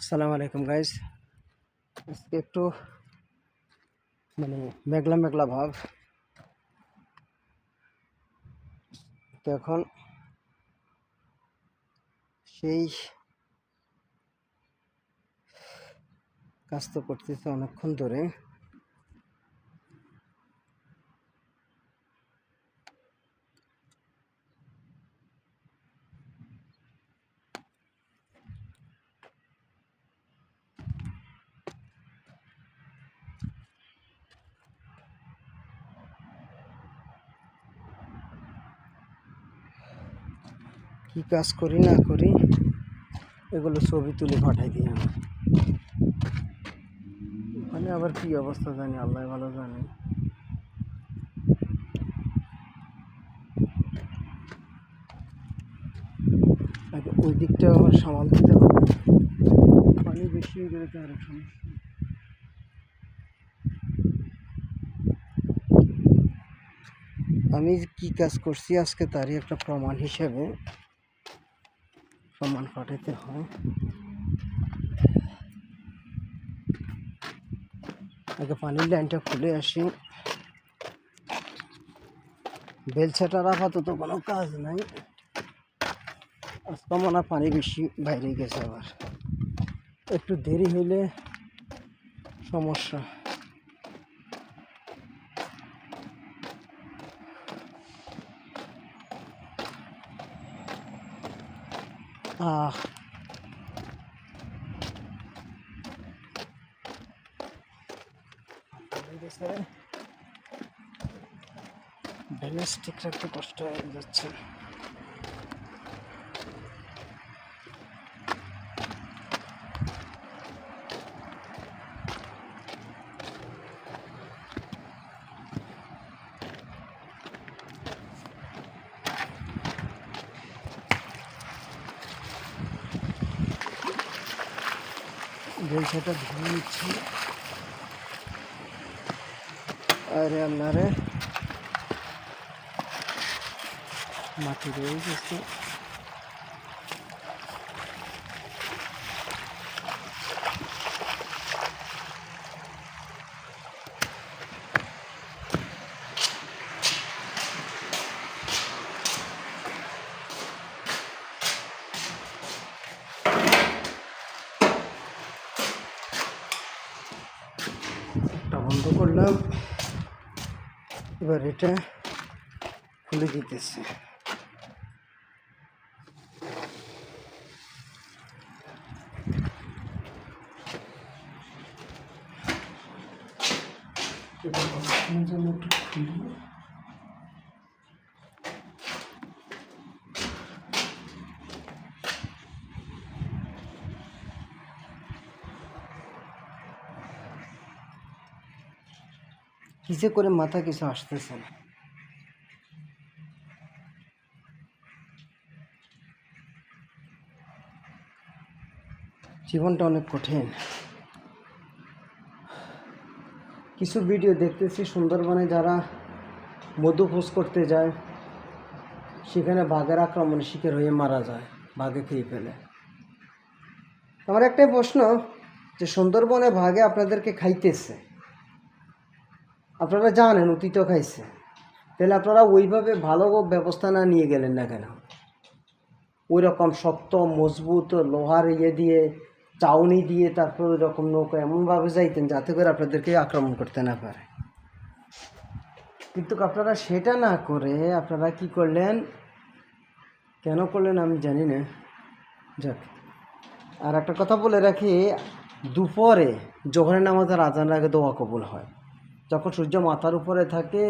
আসসালামু আলাইকুম গাইজ আজকে একটু মানে মেঘলা মেঘলা ভাব। তো এখন সেই কাজ তো করতেছে অনেকক্ষণ ধরে। কি কাজ করি না করি, এগুলো ছবি তুলে পাঠাই দিই আমি। ওখানে আবার কি অবস্থা জানি, আল্লাহ ভালো জানে। ওই দিকটা আমার সামাল দিতে হবে। পানি বেশি হয়ে গেলে তো আরেক সমস্যা। আমি কি কাজ করছি, আজকে তারই একটা প্রমাণ হিসেবে প্রমাণ পাঠাতে হয়। আগে পানির লাইনটা খুলে আসি। বেলছাটা বেলছাটার আপাতত কোনো কাজ নাই। আজকে মনে পানি বেশি বাইরে গেছে আবার। একটু দেরি হইলে সমস্যা। ব্যালেন্স ঠিক রাখতে কষ্ট হয়ে যাচ্ছে। বেলছাটা ধুয়ে নিচ্ছি। আরে আল্লাহ রে। মাটি রয়ে গেছে। বন্ধ করলাম এবার এটা খুলে দিতেছে এবার কতক্ষণের জন্য একটু খুলি কিসে করে মাথা কিছু আসতেছে না। জীবনটা অনেক কঠিন। কিছু ভিডিও দেখতেছি সুন্দরবনে যারা মধু খোঁজ করতে যায়, সেখানে বাঘের আক্রমণে শিকার হয়ে মারা যায়, বাঘে খেয়ে ফেলে। আমার একটাই প্রশ্ন যে সুন্দরবনে বাঘে আপনাদেরকে খাইতেছে? আপনারা জানেন অতীত খাইছে। তাহলে আপনারা ওইভাবে ভালো ব্যবস্থা না নিয়ে গেলেন না কেন? ওই রকম শক্ত, মজবুত লোহার ইয়ে দিয়ে, চাউনি দিয়ে তারপর ওই রকম নৌকা এমনভাবে যাইতেন যাতে করে আপনাদেরকে আক্রমণ করতে না পারে। কিন্তু আপনারা সেটা না করে আপনারা কি করলেন? কেন করলেন আমি জানি না। যাক, আর একটা কথা বলে রাখি, দুপুরে জোহরের নামাজের আজানের আগে দোয়া কবুল হয়। যখন সূর্য মাথার উপরে থাকে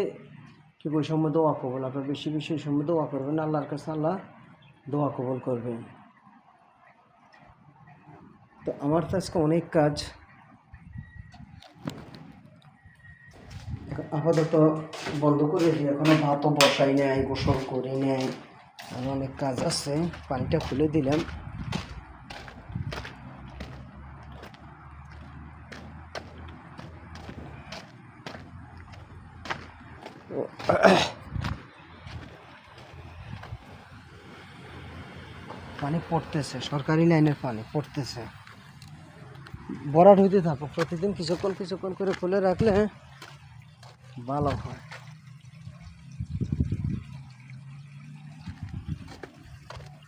ঠিক ওই সময় দোয়া কবল? আপনার বেশি বেশি ওই সময় দোয়া করবেন, আল্লাহর কাছে আল্লাহ দোয়া কবল করবেন। তো আমার তো আজকে অনেক কাজ। আপাতত বন্ধ করে দিই, এখনও ভাতও বসাই নেয় গোসল করি নেয় আর অনেক কাজ আছে, পানিটা খুলে দিলাম। পানি পড়তেছে, সরকারি লাইনের পানি পড়তেছে। বরাট হইতে থাকো প্রতিদিন কিছুক্ষণ কিছুক্ষণ করে খুলে রাখলে ভালো হয়।